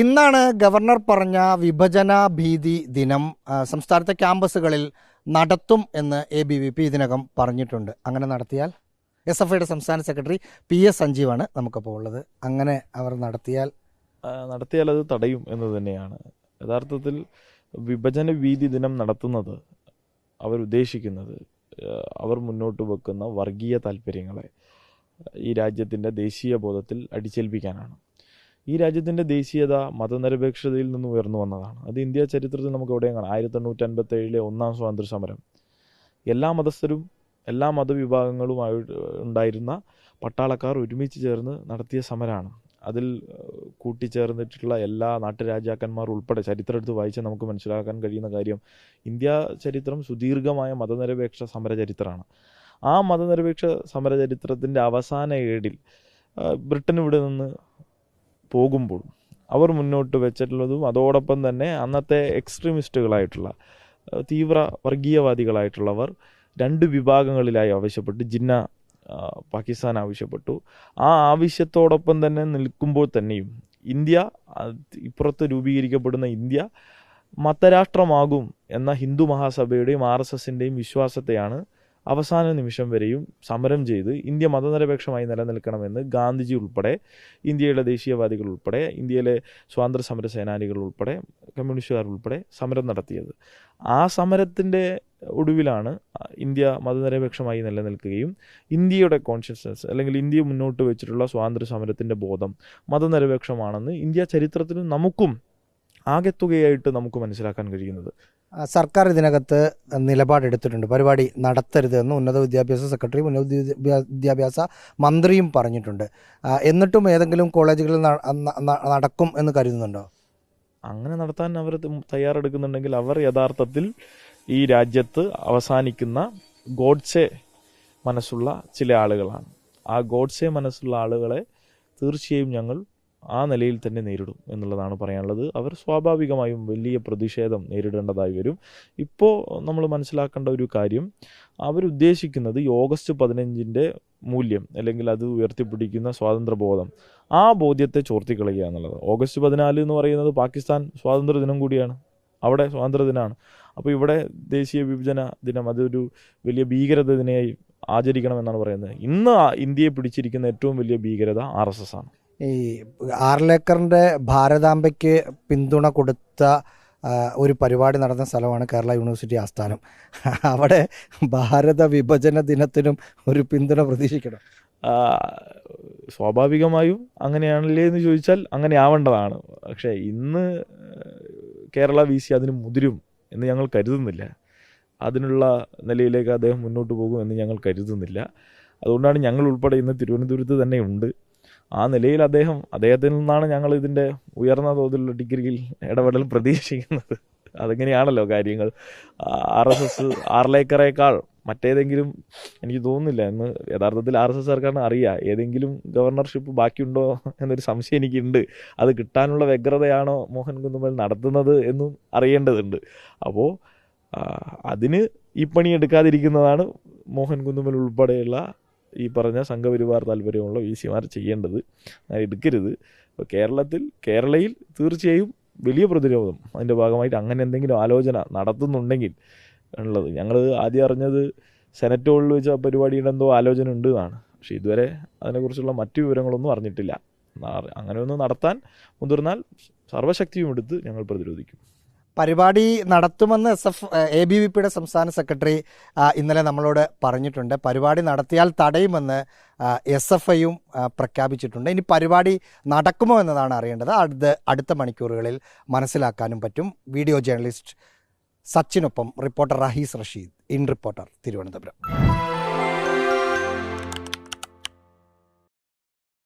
ഇന്നാണ് ഗവർണർ പറഞ്ഞ വിഭജന ഭീതി ദിനം സംസ്ഥാനത്തെ ക്യാമ്പസുകളിൽ നടത്തും എന്ന് എ ബി വി പി ഇതിനകം പറഞ്ഞിട്ടുണ്ട്. അങ്ങനെ നടത്തിയാൽ എസ് എഫ് ഐയുടെ സംസ്ഥാന സെക്രട്ടറി പി എസ് സഞ്ജീവാണ് നമുക്കപ്പോൾ ഉള്ളത്. അങ്ങനെ അവർ നടത്തിയാൽ നടത്തിയാൽ അത് തടയും എന്ന് തന്നെയാണ്. യഥാർത്ഥത്തിൽ വിഭജന ഭീതി ദിനം നടത്തുന്നത് അവരുദ്ദേശിക്കുന്നത് അവർ മുന്നോട്ട് വെക്കുന്ന വർഗീയ താല്പര്യങ്ങളെ ഈ രാജ്യത്തിന്റെ ദേശീയ ബോധത്തിൽ അടിച്ചേൽപ്പിക്കാനാണ്. ഈ രാജ്യത്തിന്റെ ദേശീയത മതനിരപേക്ഷതയിൽ നിന്ന് ഉയർന്നു വന്നതാണ്. അത് ഇന്ത്യ ചരിത്രത്തിൽ നമുക്ക് എവിടെയും കാണാം. ആയിരത്തി എണ്ണൂറ്റി അൻപത്തി ഏഴിലെ ഒന്നാം സ്വാതന്ത്ര്യ സമരം. എല്ലാ മതസ്ഥരും എല്ലാ മതവിഭാഗങ്ങളുമായി ഉണ്ടായിരുന്ന പട്ടാളക്കാർ ഒരുമിച്ച് ചേർന്ന് നടത്തിയ സമരമാണ് അതിൽ കൂട്ടിച്ചേർന്നിട്ടുള്ള എല്ലാ നാട്ടുരാജാക്കന്മാർ ഉൾപ്പെടെ ചരിത്രം എടുത്ത് വായിച്ചാൽ നമുക്ക് മനസ്സിലാക്കാൻ കഴിയുന്ന കാര്യം ഇന്ത്യ ചരിത്രം സുദീർഘമായ മതനിരപേക്ഷ സമരചരിത്രമാണ്. ആ മതനിരപേക്ഷ സമരചരിത്രത്തിന്റെ അവസാന ഏടിൽ ബ്രിട്ടൻ ഇവിടെ നിന്ന് പോകുമ്പോൾ അവർ മുന്നോട്ട് വെച്ചിട്ടുള്ളതും അതോടൊപ്പം തന്നെ അന്നത്തെ എക്സ്ട്രീമിസ്റ്റുകളായിട്ടുള്ള തീവ്ര വർഗീയവാദികളായിട്ടുള്ളവർ രണ്ട് വിഭാഗങ്ങളിലായി ആവശ്യപ്പെട്ട് ജിന്ന പാകിസ്ഥാൻ ആവശ്യപ്പെട്ടു. ആ ആവശ്യത്തോടൊപ്പം തന്നെ നിൽക്കുമ്പോൾ തന്നെയും ഇന്ത്യ ഇപ്പുറത്ത് രൂപീകരിക്കപ്പെടുന്ന ഇന്ത്യ മതരാഷ്ട്രമാകും എന്ന ഹിന്ദു മഹാസഭയുടെയും ആർ എസ് എസിന്റെയും വിശ്വാസത്തെയാണ് അവസാന നിമിഷം വരെയും സമരം ചെയ്ത് ഇന്ത്യ മതനിരപേക്ഷമായി നിലനിൽക്കണമെന്ന് ഗാന്ധിജി ഉൾപ്പെടെ ഇന്ത്യയുടെ ദേശീയവാദികൾ ഉൾപ്പെടെ ഇന്ത്യയിലെ സ്വാതന്ത്ര്യ സമര സേനാനികൾ ഉൾപ്പെടെ കമ്മ്യൂണിസ്റ്റുകാർ ഉൾപ്പെടെ സമരം നടത്തിയത്. ആ സമരത്തിന്റെ ഒടുവിലാണ് ഇന്ത്യ മതനിരപേക്ഷമായി നിലനിൽക്കുകയും ഇന്ത്യയുടെ കോൺഷ്യസ്നസ് അല്ലെങ്കിൽ ഇന്ത്യ മുന്നോട്ട് വെച്ചിട്ടുള്ള സ്വാതന്ത്ര്യ സമരത്തിന്റെ ബോധം മതനിരപേക്ഷമാണെന്ന് ഇന്ത്യ ചരിത്രത്തിൽ നമുക്കും ആകെത്തുകയായിട്ട് നമുക്ക് മനസ്സിലാക്കാൻ കഴിയുന്നത്. സർക്കാർ ഇതിനകത്ത് നിലപാടെടുത്തിട്ടുണ്ട്. പരിപാടി നടത്തരുതെന്ന് ഉന്നത വിദ്യാഭ്യാസ സെക്രട്ടറിയും ഉന്നത വിദ്യാഭ്യാസ മന്ത്രിയും പറഞ്ഞിട്ടുണ്ട്. എന്നിട്ടും ഏതെങ്കിലും കോളേജുകളിൽ നടക്കും എന്ന് കരുതുന്നുണ്ടോ? അങ്ങനെ നടത്താൻ അവർ തയ്യാറെടുക്കുന്നുണ്ടെങ്കിൽ അവർ യഥാർത്ഥത്തിൽ ഈ രാജ്യത്ത് അവസാനിക്കുന്ന ഗോഡ്സെ മനസ്സുള്ള ചില ആളുകളാണ്. ആ ഗോഡ്സെ മനസ്സുള്ള ആളുകളെ തീർച്ചയായും ഞങ്ങൾ ആ നിലയിൽ തന്നെ നേരിടും എന്നുള്ളതാണ് പറയാനുള്ളത്. അവർ സ്വാഭാവികമായും വലിയ പ്രതിഷേധം നേരിടേണ്ടതായി വരും. ഇപ്പോൾ നമ്മൾ മനസ്സിലാക്കേണ്ട ഒരു കാര്യം അവരുദ്ദേശിക്കുന്നത് ഈ ഓഗസ്റ്റ് പതിനഞ്ചിന്റെ മൂല്യം അല്ലെങ്കിൽ അത് ഉയർത്തിപ്പിടിക്കുന്ന സ്വാതന്ത്ര്യബോധം ആ ബോധ്യത്തെ ചോർത്തിക്കളയുക എന്നുള്ളത്. ഓഗസ്റ്റ് പതിനാല് എന്ന് പറയുന്നത് പാകിസ്ഥാൻ സ്വാതന്ത്ര്യ ദിനം കൂടിയാണ്. അവിടെ സ്വാതന്ത്ര്യ ദിനമാണ് അപ്പോൾ ഇവിടെ ദേശീയ വിഭജന ദിനം അതൊരു വലിയ ഭീകരത ദിനമായി ആചരിക്കണമെന്നാണ് പറയുന്നത്. ഇന്ന് ഇന്ത്യയെ പിടിച്ചിരിക്കുന്ന ഏറ്റവും വലിയ ഭീകരത ആർ എസ് എസ് ആണ്. ഈ ആർലേക്കറിന്റെ ഭാരതാംബയ്ക്ക് പിന്തുണ കൊടുത്ത ഒരു പരിപാടി നടന്ന സ്ഥലമാണ് കേരള യൂണിവേഴ്സിറ്റി ആസ്ഥാനം. അവിടെ ഭാരത വിഭജന ദിനത്തിനും ഒരു പിന്തുണ പ്രതീക്ഷിക്കണം? സ്വാഭാവികമായും അങ്ങനെയാണല്ലേ എന്ന് ചോദിച്ചാൽ അങ്ങനെ ആവേണ്ടതാണ്. പക്ഷേ ഇന്ന് കേരള വി സി അതിന് മുതിരും എന്ന് ഞങ്ങൾ കരുതുന്നില്ല. അതിനുള്ള നിലയിലേക്ക് അദ്ദേഹം മുന്നോട്ട് പോകും എന്ന് ഞങ്ങൾ കരുതുന്നില്ല. അതുകൊണ്ടാണ് ഞങ്ങൾ ഉൾപ്പെടെ ഇന്ന് തിരുവനന്തപുരത്ത് തന്നെ ഉണ്ട്. ആ നിലയിൽ അദ്ദേഹം അദ്ദേഹത്തിൽ നിന്നാണ് ഞങ്ങൾ ഇതിന്റെ ഉയർന്ന തോതിലുള്ള ഡിഗ്രിയിൽ ഇടപെടൽ പ്രതീക്ഷിക്കുന്നത്. അതെങ്ങനെയാണല്ലോ കാര്യങ്ങൾ. ആർ എസ് എസ് ആർലേക്കറേക്കാൾ മറ്റേതെങ്കിലും എനിക്ക് തോന്നുന്നില്ല എന്ന് യഥാർത്ഥത്തിൽ ആർ എസ് എസ് സർക്കാരിന് അറിയാം. ഏതെങ്കിലും ഗവർണർഷിപ്പ് ബാക്കിയുണ്ടോ എന്നൊരു സംശയം എനിക്കുണ്ട്. അത് കിട്ടാനുള്ള വ്യഗ്രതയാണോ മോഹൻ കുന്നുമൽ നടത്തുന്നത് എന്നും അറിയേണ്ടതുണ്ട്. അപ്പോൾ അതിന് ഈ പണി എടുക്കാതിരിക്കുന്നതാണ് മോഹൻ കുന്നുമൽ ഉൾപ്പെടെയുള്ള ഈ പറഞ്ഞ സംഘപരിവാർ താല്പര്യമുള്ള വി സിമാർ ചെയ്യേണ്ടത്. അങ്ങനെ എടുക്കരുത്. അപ്പോൾ കേരളത്തിൽ കേരളയിൽ തീർച്ചയായും വലിയ പ്രതിരോധം അതിന്റെ ഭാഗമായിട്ട് അങ്ങനെ എന്തെങ്കിലും ആലോചന നടത്തുന്നുണ്ടെങ്കിൽ ഉള്ളത്. ഞങ്ങൾ ആദ്യം അറിഞ്ഞത് സെനറ്റ് ഹോളിൽ വെച്ച് ആ പരിപാടിയുടെ എന്തോ ആലോചന ഉണ്ട് എന്നാണ്. പക്ഷേ ഇതുവരെ അതിനെക്കുറിച്ചുള്ള മറ്റു വിവരങ്ങളൊന്നും അറിഞ്ഞിട്ടില്ല. അങ്ങനെ ഒന്ന് നടത്താൻ മുതിർന്നാൽ സർവശക്തിയും എടുത്ത് ഞങ്ങൾ പ്രതിരോധിക്കും. പരിപാടി നടത്തുമെന്ന് S F A B V പിയുടെ സംസ്ഥാന സെക്രട്ടറി ഇന്നലെ നമ്മളോട് പറഞ്ഞിട്ടുണ്ട്. പരിപാടി നടത്തിയാൽ തടയുമെന്ന് എസ് എഫ് ഐയും പ്രഖ്യാപിച്ചിട്ടുണ്ട്. ഇനി പരിപാടി നടക്കുമോ എന്നതാണ് അറിയേണ്ടത്. അടുത്ത അടുത്ത മണിക്കൂറുകളിൽ മനസ്സിലാക്കാനും പറ്റും. Video journalist സച്ചിനൊപ്പം reporter Rahees Rasheed. In reporter Thiruvananthapuram.